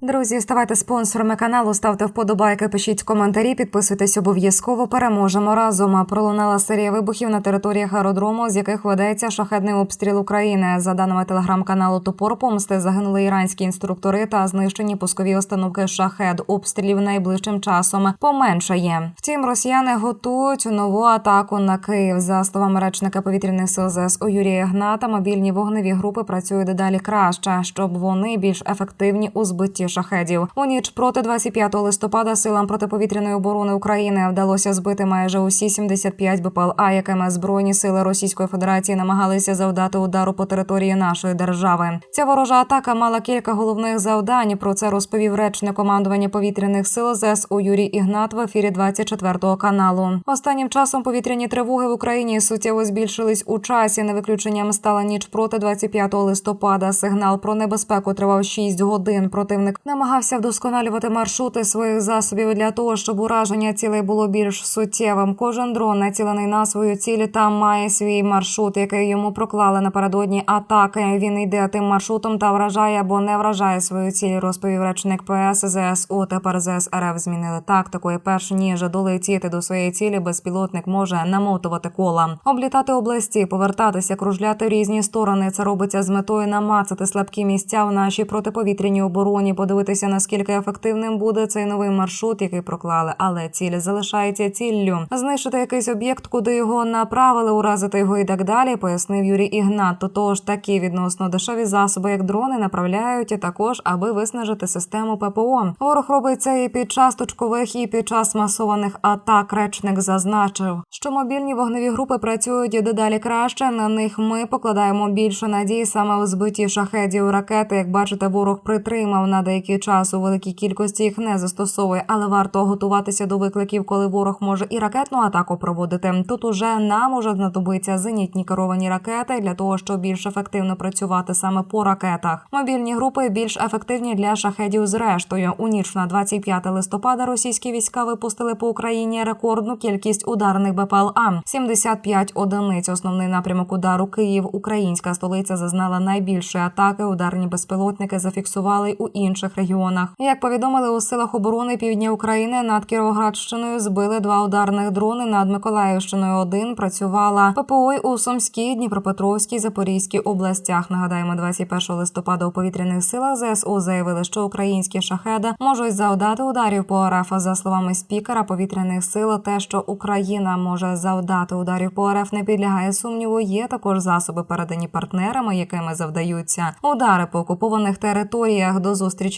Друзі, ставайте спонсорами каналу, ставте вподобайки, пишіть коментарі, підписуйтесь обов'язково. Переможемо разом. Пролунала серія вибухів на територіях аеродрому, з яких ведеться шахетний обстріл України. За даними телеграм-каналу Топор Помсти, загинули іранські інструктори та знищені пускові установки шахет. Обстрілів найближчим часом поменшає. Втім, росіяни готують нову атаку на Київ. За словами речника повітряних сил ЗСУ Юрія Гната, мобільні вогневі групи працюють дедалі краще, щоб вони більш ефективні у збитті шахедів. У ніч проти 25 листопада силам протиповітряної оборони України вдалося збити майже усі 75 БПЛА, якими збройні сили Російської Федерації намагалися завдати удару по території нашої держави. Ця ворожа атака мала кілька головних завдань. Про це розповів речник командування повітряних сил ЗСУ Юрій Ігнат в ефірі 24 каналу. Останнім часом повітряні тривоги в Україні суттєво збільшились у часі. Не виключенням стала ніч проти 25 листопада. Сигнал про небезпеку тривав 6 годин. Противник намагався вдосконалювати маршрути своїх засобів для того, щоб ураження цілей було більш суттєвим. Кожен дрон націлений на свою ціль там має свій маршрут, який йому проклали напередодні атаки. Він йде тим маршрутом та вражає або не вражає свою ціль. Розповів речник ПС ЗСУ. Тепер ЗС РФ змінили тактику. І перш ніж долетіти до своєї цілі, безпілотник може намотувати кола, облітати області, повертатися, кружляти в різні сторони. Це робиться з метою намацати слабкі місця в нашій протиповітряній обороні, подивитися наскільки ефективним буде цей новий маршрут, який проклали, але ціль залишається ціллю. Знищити якийсь об'єкт, куди його направили, уразити його і так далі. Пояснив Юрій Ігнат. Тотож такі відносно дешеві засоби, як дрони, направляють також, аби виснажити систему ППО. Ворог робить це і під час точкових, і під час масованих атак. Речник зазначив, що мобільні вогневі групи працюють дедалі краще. На них ми покладаємо більше надій саме у збитті шахедів ракети. Як бачите, ворог притримав на деякий час у великій кількості їх не застосовує, але варто готуватися до викликів, коли ворог може і ракетну атаку проводити. Тут уже нам уже знадобиться зенітні керовані ракети для того, щоб більш ефективно працювати саме по ракетах. Мобільні групи більш ефективні для шахедів. Зрештою, у ніч на 25 листопада російські війська випустили по Україні рекордну кількість ударних БПЛА – 75 одиниць. Основний напрямок удару Київ. Українська столиця зазнала найбільшої атаки. Ударні безпілотники зафіксували у інших регіонах. Як повідомили у силах оборони півдня України над Кіровоградщиною збили два ударних дрони над Миколаївщиною. Один працювала ППО у Сумській, Дніпропетровській, Запорізькій областях. Нагадаємо, 21 листопада у повітряних силах ЗСУ заявили, що українські шахеди можуть завдати ударів по РФ. За словами спікера повітряних сил, те, що Україна може завдати ударів по РФ, не підлягає сумніву. Є також засоби, передані партнерами, якими завдаються удари по окупованих територіях. До зустрічі,